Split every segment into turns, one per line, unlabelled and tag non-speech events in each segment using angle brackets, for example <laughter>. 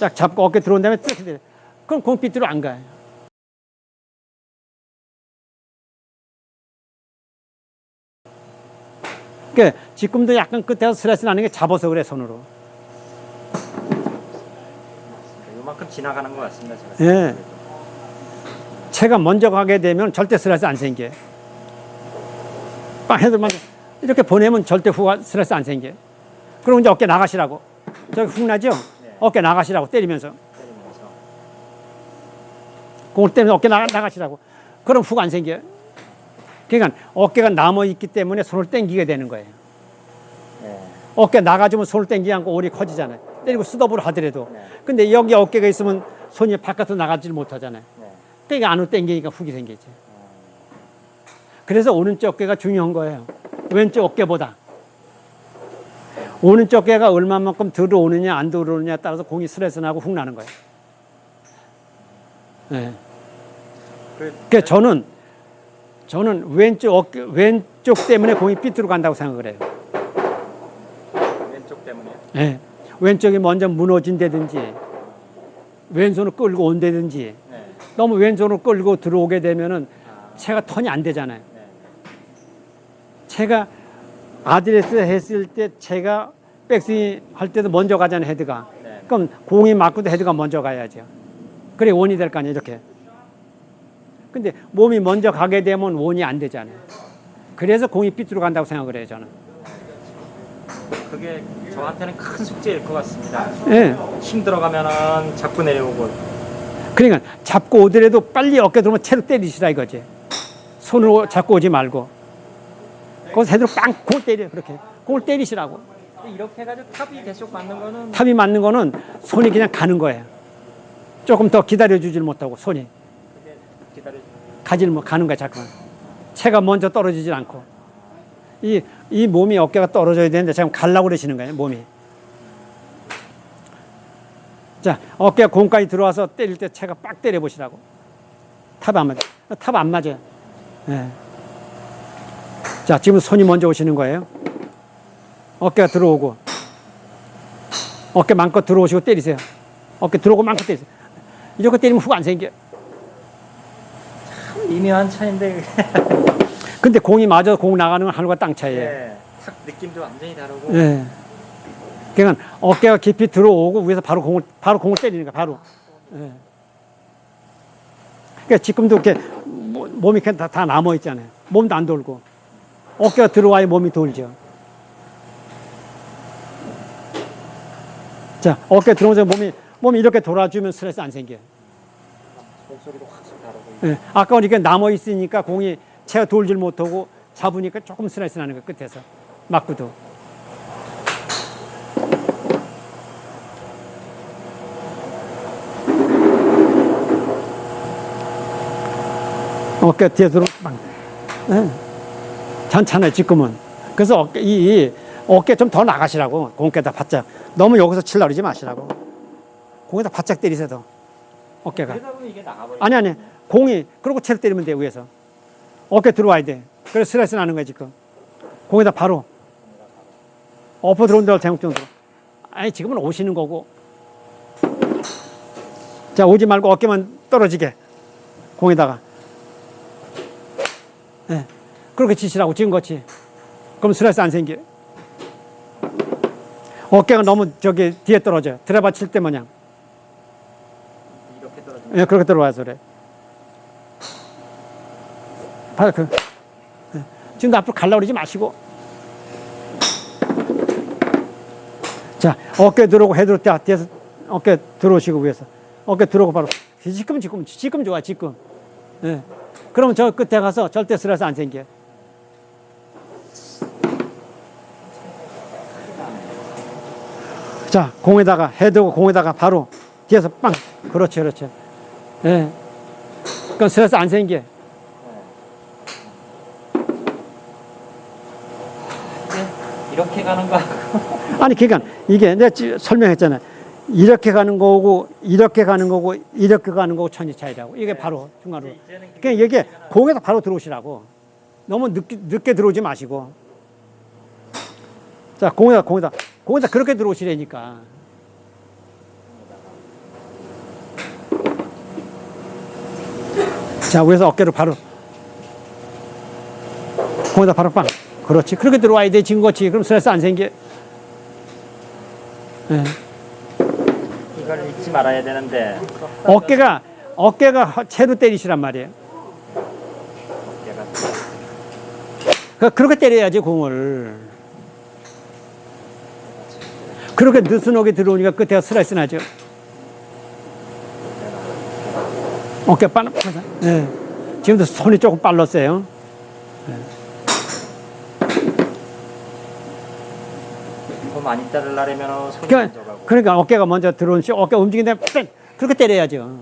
딱 잡고 어깨 들어온 다음에 쭉 돼. 그럼 공 삐뚤어 안 가요. 그 지금도 약간 끝에서 스트레스 나는 게 잡아서 그래 손으로.
요만큼 지나가는 것 같습니다. 제가.
예. 채가 먼저 가게 되면 절대 스트레스 안 생겨. 빵 해들만 이렇게 보내면 절대 후가 스트레스 안 생겨. 그럼 이제 어깨 나가시라고. 저기 훅 나죠?
네.
어깨 나가시라고 때리면서.
때리면서.
공을 때문에 어깨 나가, 나가시라고. 그럼 훅 안 생겨. 그러니까 어깨가 남아 있기 때문에 손을 당기게 되는 거예요.
네.
어깨 나가주면 손을 당기지 않고 오리 커지잖아요. 때리고 스톱으로 하더라도.
네.
근데 여기 어깨가 있으면 손이 바깥으로 나가지를 못하잖아요.
네.
그러니까 안으로 당기니까 훅이 생기지. 그래서 오른쪽 어깨가 중요한 거예요. 왼쪽 어깨보다. 오른쪽 어깨가 얼마만큼 들어오느냐 안 들어오느냐에 따라서 공이 스트레스 나고 훅 나는 거예요. 네.
그,
그러니까 저는 저는 왼쪽 어깨 왼쪽 때문에 공이 삐뚤어 간다고 생각을 해요.
왼쪽 때문에.
예. 왼쪽이 먼저 무너진다든지 왼손을 끌고 온다든지
네.
너무 왼손을 끌고 들어오게 되면은
아,
채가 턴이 안 되잖아요.
네.
채가 아드레스 했을 때 채가 백스윙 할 때도 먼저 가잖아요 헤드가.
네.
그럼 공이 맞고도 헤드가 먼저 가야죠. 그래 원이 될 거 아니에요 이렇게. 근데 몸이 먼저 가게 되면 원이 안 되잖아요. 그래서 공이 삐뚤어 간다고 생각을 해요 저는.
그게 저한테는 큰 숙제일 것 같습니다.
예.
힘 들어가면은 자꾸 내려오고.
그러니까 잡고 오더라도 빨리 어깨 들어오면 채로 때리시라 이거지. 손으로 잡고 오지 말고. 거기서 헤드로 빵공 때려 그렇게. 공을 때리시라고.
이렇게 해가지고 탑이 계속 맞는 거는
탑이 맞는 거는 손이 그냥 가는 거예요. 조금 더 기다려 주질 못하고 손이
기다려.
가질 못 가는 거야 잠깐. 채가 먼저 떨어지질 않고 이 이 몸이 어깨가 떨어져야 되는데 지금 갈라고 그러시는 거예요 몸이. 자 어깨가 공까지 들어와서 때릴 때 채가 빡 때려 보시라고. 탑 안 맞아. 탑 안 맞아요. 예. 자 지금 손이 먼저 오시는 거예요. 어깨가 들어오고 어깨 마음껏 들어오시고 때리세요. 어깨 들어오고 마음껏 때리세요. 이렇게 때리면 훅 안 생겨.
참 미묘한 차인데. <laughs>
근데 공이 맞아 공 나가는 건 하늘과 땅 차이예요.
예. 탁 느낌도 완전히 다르고.
예. 그러니까 어깨가 깊이 들어오고 위에서 바로 공을 바로 공을 때리는 거야 바로. 예. 그러니까 지금도 이렇게 모- 몸이 그냥 다, 다 남아 있잖아요. 몸도 안 돌고 어깨가 들어와야 몸이 돌죠. 자 어깨 들어오면서 몸이 몸이 이렇게 돌아주면 스트레스 안 생겨요. 예. 아까 이렇게 남아 있으니까 공이 채가 돌질 못하고 잡으니까 조금 스트레스 나는 거야 끝에서 맞고도. 어깨 뒤에서 빵. 예. 괜찮아요 지금은. 그래서 어깨 이, 이 어깨 좀 더 나가시라고 공께다 바짝. 너무 여기서 칠라 그러지 마시라고. 공에다 바짝 때리세요 더. 어깨가.
그러다 보면 이게 나가버리고.
아니 아니 공이 그러고 채를 때리면 돼 위에서 어깨 들어와야 돼 그래서 스트레스 나는 거야 지금 공에다 바로 엎어 들어온 데로 대목 정도 아니 지금은 오시는 거고 자 오지 말고 어깨만 떨어지게 공에다가 예 그렇게 치시라고 지금 같이 그럼 스트레스 안 생겨 어깨가 너무 저기 뒤에 떨어져 드라바 칠 때 마냥
이렇게 떨어지면.
예, 그렇게 들어와서 그래. 봐, 그. 예. 지금도 앞으로 갈라 그러지 마시고. 자, 어깨 들어오고 헤드로 때 뒤에서 어깨 들어오시고 위에서. 어깨 들어오고 바로. 지금, 지금, 지금 좋아, 지금. 예. 그러면 저 끝에 가서 절대 스트레스 안 생겨. 자, 공에다가, 헤드고 공에다가 바로 뒤에서 빵. 그렇죠, 그렇죠. 예. 그럼 스트레스 안 생겨.
이게 이렇게 가는 거.
아니, 그러니까 이게 내가 지- 설명했잖아요. 이렇게 가는 거고, 이렇게 가는 거고, 이렇게 가는 거고 천지 차이라고. 이게 바로 중간으로. 그러니까 이게 공에서 바로 들어오시라고. 너무 늦게, 늦게 들어오지 마시고. 자, 공에다, 공에다. 그 거기다 그렇게 들어오시라니까. 자, 그래서 어깨를 바로. 그 거기다 바로 빵. 그렇지. 그렇게 들어와야 돼. 지금 거치. 그럼 스트레스 안 생겨. 네.
이걸 잊지 말아야 되는데.
어깨가, 어깨가 채로 때리시란 말이에요.
어깨가.
그러니까 그렇게 때려야지, 공을. 그렇게 느슨하게 들어오니까 끝에가 스트레스 나죠. 어깨 빠는, 예. 지금도 손이 조금 빨랐어요.
더 많이 자르려면 손이
그러니까,
먼저 가고
그러니까 어깨가 먼저 들어오는 시 어깨 움직이는데 땡! 그렇게 때려야죠.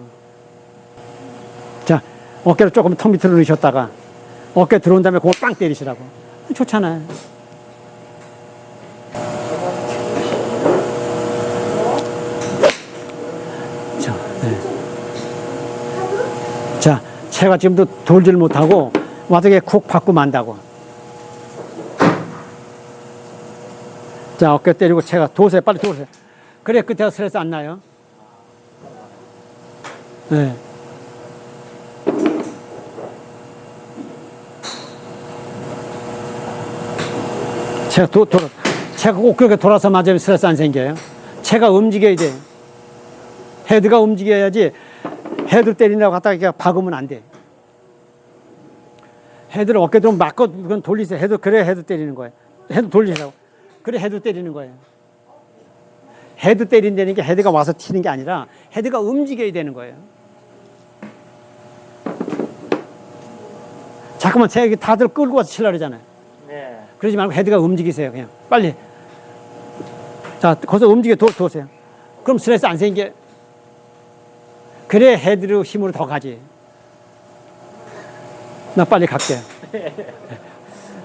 자, 어깨를 조금 턱 밑으로 넣으셨다가 어깨 들어온 다음에 그걸 빵 때리시라고. 좋잖아요. 자, 제가 지금도 돌질 못하고 와중에 쿡 받고 만다고. 자, 어깨 때리고 제가 도세요. 빨리 도세요. 그래, 끝에가 스트레스 안 나요. 네. 제가 도, 돌아, 제가 꼭 그렇게 돌아서 맞으면 스트레스 안 생겨요. 제가 움직여야 돼. 헤드가 움직여야지 헤드 때린다고 갖다가 그냥 박으면 안 돼. 헤드를 어깨 좀 막고 그건 돌리세요. 헤드 그래 헤드 때리는 거예요. 헤드 돌리라고. 그래 헤드 때리는 거예요. 헤드 때린다는 게 헤드가 와서 튀는 게 아니라 헤드가 움직여야 되는 거예요. 잠깐만 제가 다들 끌고 와서 치려고 그러잖아요.
네.
그러지 말고 헤드가 움직이세요. 그냥 빨리. 자, 거기서 움직여 도, 도세요. 그럼 스트레스 안 생겨. 그래 헤드로 힘으로 더 가지. 나 빨리 갈게. <laughs>